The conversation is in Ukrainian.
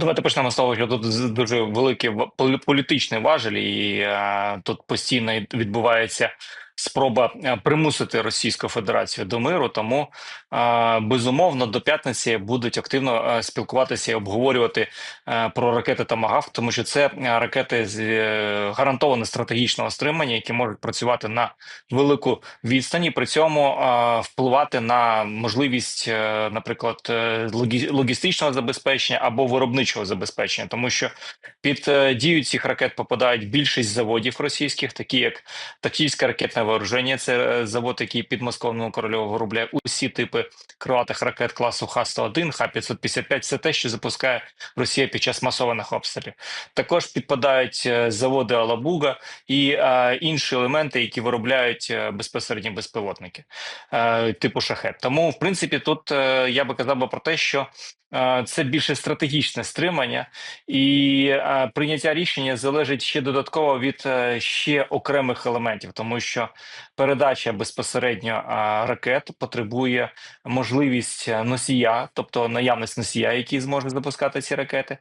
Давайте почнемо з того, що тут дуже великі політичні важелі, і а, тут постійно відбувається спроба е, примусити Російську Федерацію до миру. Тому е, безумовно до п'ятниці будуть активно е, спілкуватися і обговорювати про ракети Тамагав, тому що це ракети з гарантовано стратегічного стримання, які можуть працювати на велику відстані, при цьому впливати на можливість, наприклад, логістичного забезпечення або виробничого забезпечення, тому що під дію цих ракет попадають більшість заводів російських, такі як Тактильське ракетне вооруження, це е, завод, який під Московним Корольовим виробляє усі типи крилатих ракет класу Х-101, Х-555, все те, що запускає Росія під час масованих обстрілів. Також підпадають е, заводи Алабуга і е, інші елементи, які виробляють е, безпосередньо безпілотники е, типу шахет. Тому, в принципі, тут е, я би казав би про те, що це більше стратегічне стримання, і е, прийняття рішення залежить ще додатково від е, ще окремих елементів, тому що передача безпосередньо е, ракет потребує можливість е, носія, тобто наявність носія, який зможе запускати ці ракети.